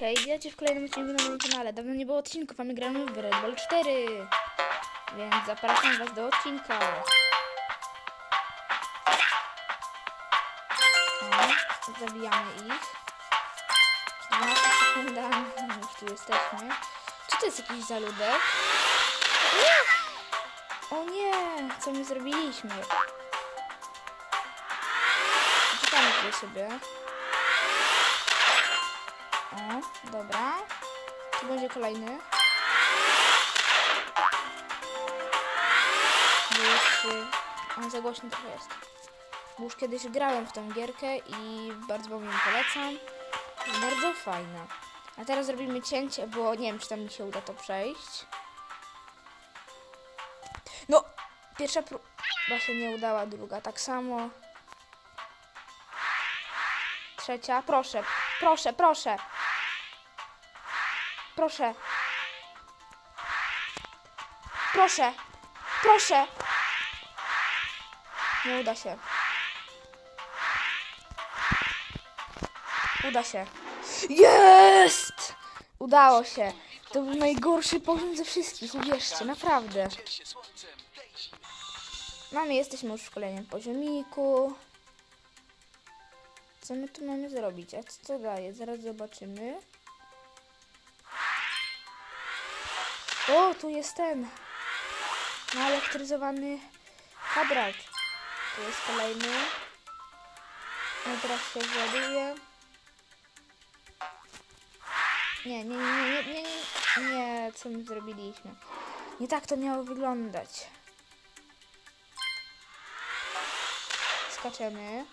Hej, witajcie w kolejnym odcinku na moim kanale. Dawno nie było odcinków, a my gramy w Red Bull 4. Więc zapraszam was do odcinka. O, zabijamy ich. 12 sekunda. Już tu jesteśmy. Czy to jest jakiś zaludek? O nie! Co my zrobiliśmy? Tutaj sobie. O, dobra. Tu będzie kolejny. On za głośno trochę jest. Już kiedyś grałem w tą gierkę i bardzo wam ją polecam. Bardzo fajna. A teraz zrobimy cięcie, bo nie wiem, czy tam mi się uda to przejść. No! Pierwsza próba się nie udała, druga tak samo. Trzecia, proszę, proszę, proszę. Proszę. Proszę. Proszę. Nie uda się. Uda się. Jest! Udało się. To był najgorszy poziom ze wszystkich, uwierzcie, naprawdę. Mamy, jesteśmy już w kolejnym poziomiku. Co my tu mamy zrobić? A co to daje? Zaraz zobaczymy. O, tu jest ten naelektryzowany kwadrat. Tu jest kolejny. No teraz się właduje. Nie, nie, nie, nie, nie, nie, nie, co my zrobiliśmy. Nie tak to miało wyglądać. Skaczemy.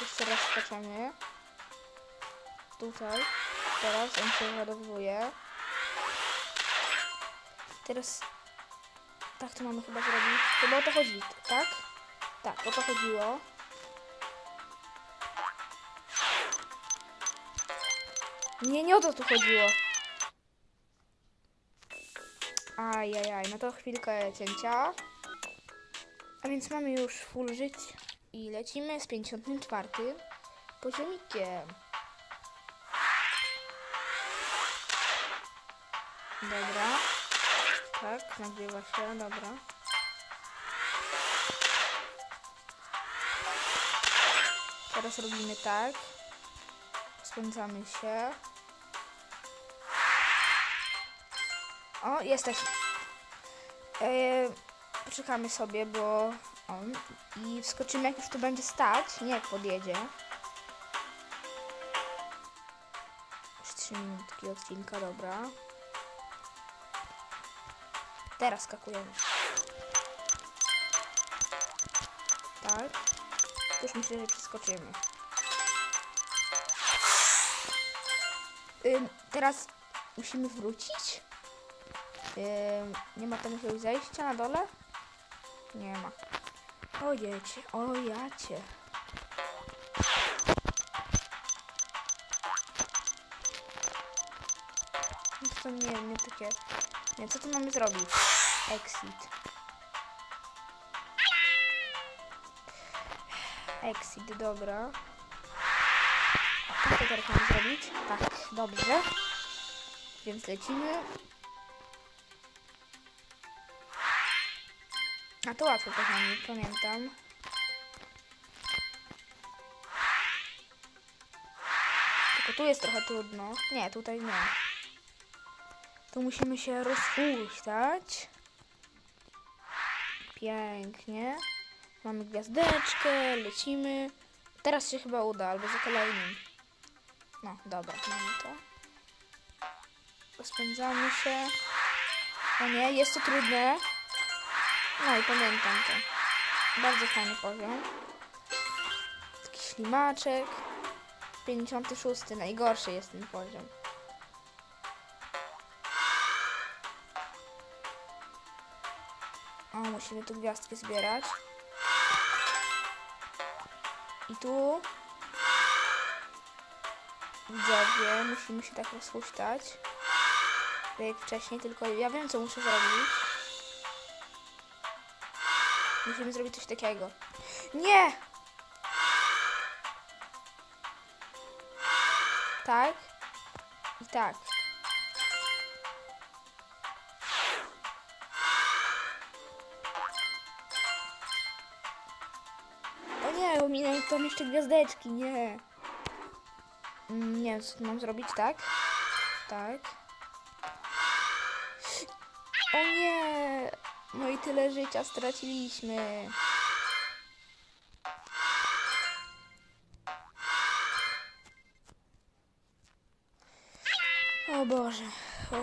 Jeszcze raz skaczemy. Tutaj. Teraz on się ładowuje. Teraz tak to mamy chyba zrobić. Chyba o to chodzi, tak? Tak, o to chodziło. Nie, nie o to tu chodziło. Ajajaj, no to chwilkę cięcia. A więc mamy już full żyć i lecimy z 54 poziomikiem. Dobra. Tak, nagrywa się, dobra. Teraz robimy tak. Spędzamy się. O, jesteśmy. Eee, poczekamy sobie, bo on i wskoczymy jak już tu będzie stać, nie jak podjedzie. Już 3 minutki odcinka, dobra. Teraz skakujemy. Tak. Już myślę, że przeskoczymy. Ym, teraz musimy wrócić. Ym, nie ma tam jakiegoś zejścia na dole? Nie ma. O jecie, o jacie. No to nie, nie takie... Nie, co tu mamy zrobić? Exit. Exit, dobra. A co teraz mamy zrobić? Tak, dobrze. Więc lecimy. A to łatwo kochani, pamiętam. Tylko tu jest trochę trudno. Nie, tutaj nie. Tu musimy się rozpuścić. Pięknie. Mamy gwiazdeczkę, lecimy. Teraz się chyba uda, albo za kolejnym. No, dobra, mamy to. Rozpędzamy się. O nie, jest to trudne. No i pamiętam to. Bardzo fajny poziom. Taki ślimaczek. 56. Najgorszy jest ten poziom. O, musimy tu gwiazdki zbierać. I tu widzowie, musimy się tak rozhuśtać. Tak jak wcześniej, tylko ja wiem co muszę zrobić. Musimy zrobić coś takiego. Nie! Tak. I tak. O nie, bo minęły tam jeszcze gwiazdeczki, nie. Nie wiem, co tu mam zrobić, tak? Tak. O nie! No i tyle życia straciliśmy. O Boże. O,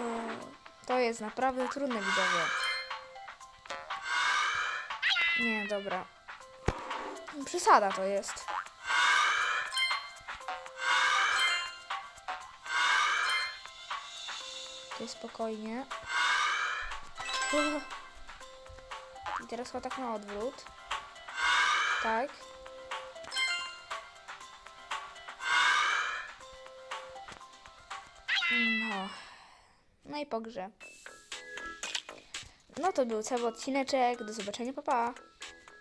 to jest naprawdę trudne widzowie. Nie, dobra. Przesada to jest. Tutaj spokojnie. Teraz chyba tak na odwrót. Tak. No. No i po grze. No to był cały odcineczek. Do zobaczenia, papa. Pa.